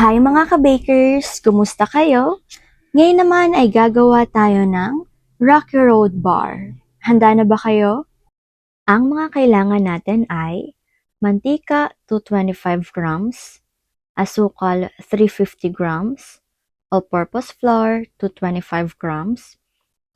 Hi mga ka-bakers! Kumusta kayo? Ngayon naman ay gagawa tayo ng Rocky Road Bar. Handa na ba kayo? Ang mga kailangan natin ay mantika 225 grams, asukal 350 grams, all-purpose flour 225 grams,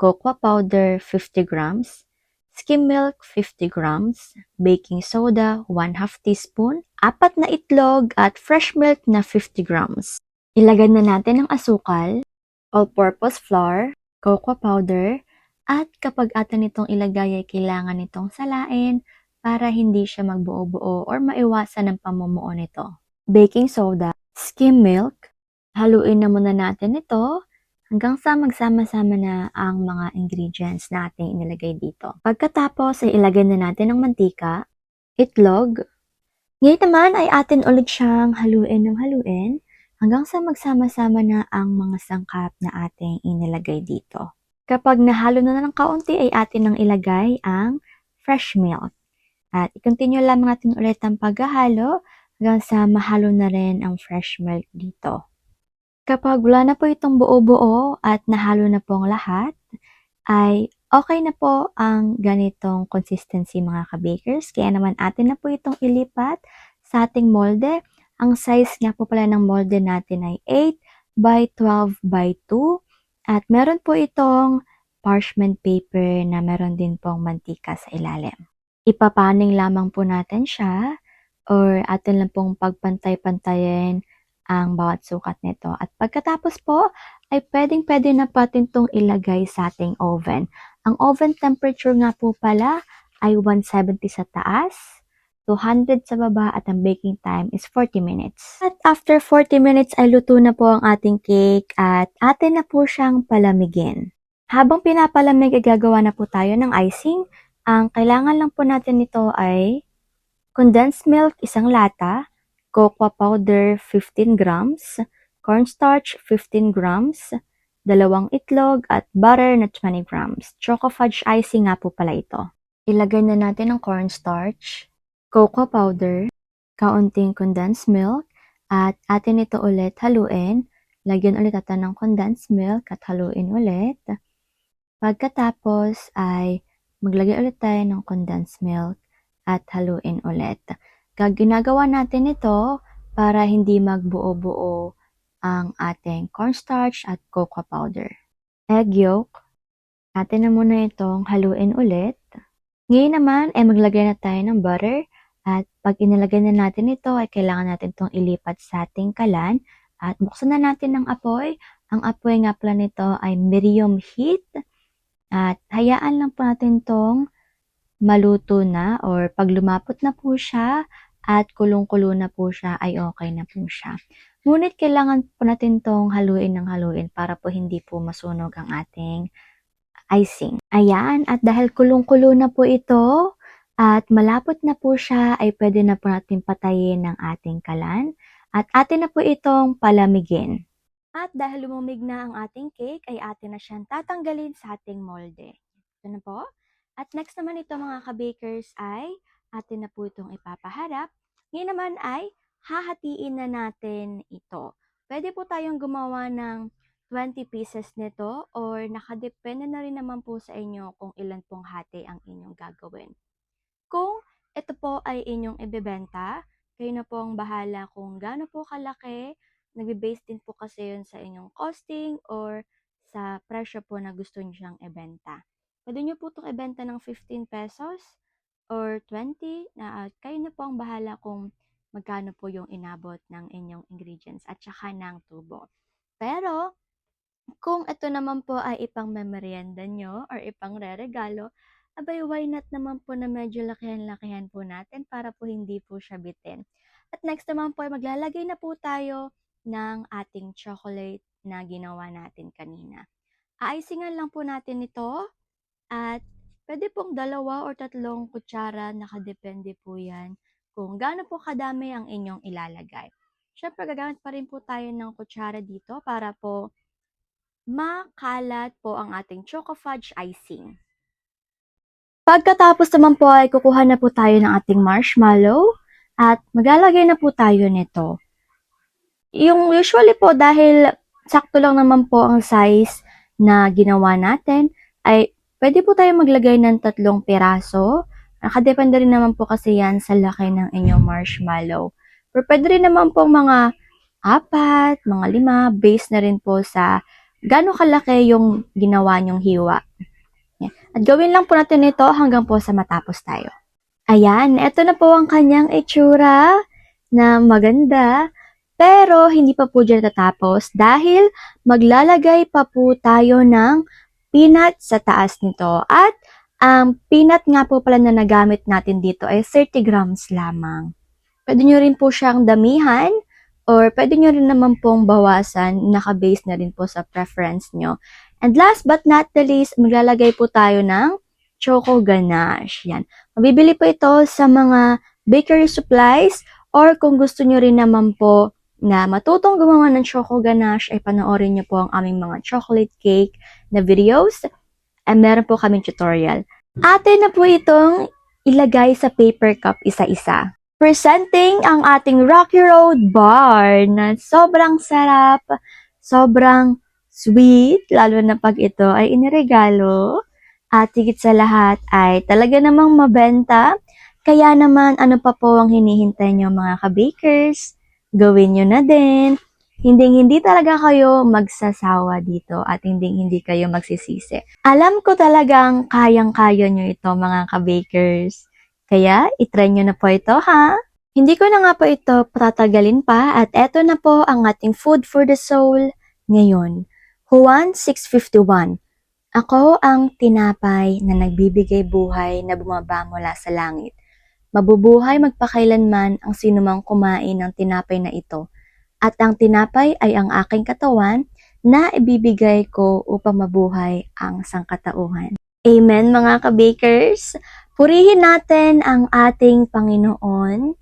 cocoa powder 50 grams, skim milk 50 grams, baking soda 1 half teaspoon, apat na itlog at fresh milk na 50 grams. Ilagay na natin ang asukal, all-purpose flour, cocoa powder, at kapag ata nitong ilagay ay kailangan nitong salain para hindi siya magbuo-buo or maiwasan ang pamumuo nito. Baking soda, skim milk, haluin na muna natin ito hanggang sa magsama-sama na ang mga ingredients na ating inilagay dito. Pagkatapos ay ilagay na natin ang mantika, itlog. Ngayon naman ay atin ulit siyang haluin ng haluin hanggang sa magsama-sama na ang mga sangkap na ating inilagay dito. Kapag nahalo na ng kaunti ay atin nang ilagay ang fresh milk. At i-continue lamang natin ulit ang paghahalo hanggang sa mahalo na rin ang fresh milk dito. Kapag wala na po itong buo-buo at nahalo na po ang lahat, ay okay na po ang ganitong consistency mga ka-bakers. Kaya naman atin na po itong ilipat sa ating molde. Ang size nga po pala ng molde natin ay 8 by 12 by 2. At meron po itong parchment paper na meron din pong mantika sa ilalim. Ipapaning lamang po natin siya or atin lang pong pagpantay-pantayin ang bawat sukat nito. At pagkatapos po, ay pwedeng-pwede na po natin itong ilagay sa ating oven. Ang oven temperature nga po pala ay 170 sa taas, 200 sa baba at ang baking time is 40 minutes. At after 40 minutes ay luto na po ang ating cake at atin na po siyang palamigin. Habang pinapalamig ay gagawa na po tayo ng icing. Ang kailangan lang po natin nito ay condensed milk isang lata, cocoa powder 15 grams, cornstarch 15 grams, dalawang itlog at butter na 20 grams. Choco fudge icing nga po pala ito. Ilagay na natin ang cornstarch, cocoa powder, kaunting condensed milk, at atin ito ulit haluin. Lagyan ulit natin ng condensed milk at haluin ulit. Pagkatapos ay maglagay ulit tayo ng condensed milk at haluin ulit. Ginagawa natin ito para hindi magbuo-buo ang ating cornstarch at cocoa powder. Egg yolk. Atin na muna itong haluin ulit. Ngayon naman ay maglagay na tayo ng butter at pag inilagay na natin ito ay kailangan natin itong ilipat sa ating kalan at buksan na natin ng apoy. Ang apoy nga pala nito ay medium heat at hayaan lang po natin itong maluto na or pag lumapot na po siya at kulong-kulo na po siya ay okay na po siya. Ngunit kailangan po natin tong haluin ng haluin para po hindi po masunog ang ating icing. Ayan, at dahil kulong-kulo na po ito at malapot na po siya ay pwede na po natin patayin ng ating kalan at atin na po itong palamigin. At dahil lumamig na ang ating cake ay atin na siyang tatanggalin sa ating molde. Ito na po. At next naman ito mga ka-bakers ay atin na po itong ipapaharap. Ngayon naman ay hahatiin na natin ito. Pwede po tayong gumawa ng 20 pieces nito or nakadepende na rin naman po sa inyo kung ilan pong hati ang inyong gagawin. Kung ito po ay inyong ibebenta, kayo na po ang bahala kung gaano po kalaki. Nagbe-base din po kasi yun sa inyong costing or sa presyo po na gusto nyo siyang ibenta. Pwede nyo po itong ibenta ng 15 pesos or 20 na at kayo na po ang bahala kung magkano po yung inabot ng inyong ingredients at saka ng tubo. Pero, kung ito naman po ay ipang memorienda nyo or ipang re-regalo, abay why not naman po na medyo lakihan-lakihan po natin para po hindi po siya bitin. At next naman po ay maglalagay na po tayo ng ating chocolate na ginawa natin kanina. Aisingan lang po natin ito at pwede pong dalawa or tatlong kutsara, nakadepende po yan kung gaano po kadami ang inyong ilalagay. Siyempre, gagamit pa rin po tayo ng kutsara dito para po makalat po ang ating choco fudge icing. Pagkatapos naman po ay kukuha na po tayo ng ating marshmallow at maglalagay na po tayo nito. Yung usually po, dahil sakto lang naman po ang size na ginawa natin, ay pwede po tayo maglagay ng tatlong piraso. Nakadepende rin naman po kasi yan sa laki ng inyong marshmallow. Pero pwede rin naman po mga apat, mga lima, based na rin po sa gaano kalaki yung ginawa nyong hiwa. At gawin lang po natin ito hanggang po sa matapos tayo. Ayan, ito na po ang kanyang itsura na maganda. Pero hindi pa po dyan tatapos dahil maglalagay pa po tayo ng peanut sa taas nito. At ang peanut nga po pala na nagamit natin dito ay 30 grams lamang. Pwede nyo rin po siyang damihan or pwede nyo rin naman pong bawasan. Naka-base na rin po sa preference nyo. And last but not the least, maglalagay po tayo ng choco ganache. Yan. Mabibili po ito sa mga bakery supplies or kung gusto nyo rin naman po na matutong gumawa ng choco ganache ay panoorin nyo po ang aming mga chocolate cake na videos. And meron po kaming tutorial. Atin na po itong ilagay sa paper cup isa-isa. Presenting ang ating Rocky Road Bar na sobrang sarap, sobrang sweet, lalo na pag ito ay iniregalo. At higit sa lahat ay talaga namang mabenta. Kaya naman ano pa po ang hinihintay nyo mga ka-bakers? Gawin nyo na din. Hindi hindi talaga kayo magsasawa dito at hindi hindi kayo magsisisi. Alam ko talagang kayang-kaya nyo ito mga ka-bakers. Kaya itry nyo na po ito ha. Hindi ko na nga po ito patatagalin pa at eto na po ang ating food for the soul ngayon. Juan 651 Ako ang tinapay na nagbibigay buhay na bumaba mula sa langit. Mabubuhay magpakailanman ang sinumang kumain ng tinapay na ito. At ang tinapay ay ang aking katawan na ibibigay ko upang mabuhay ang sangkatauhan. Amen mga ka-bakers! Purihin natin ang ating Panginoon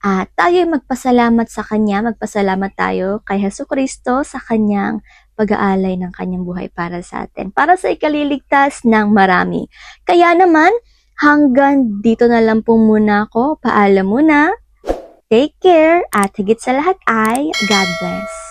at tayo magpasalamat sa Kanya, magpasalamat tayo kay Heso Kristo sa Kanyang pag-aalay ng Kanyang buhay para sa atin, para sa ikaliligtas ng marami. Kaya naman, hanggang dito na lang po muna ako. Paalam muna. Take care at higit sa lahat ay God bless.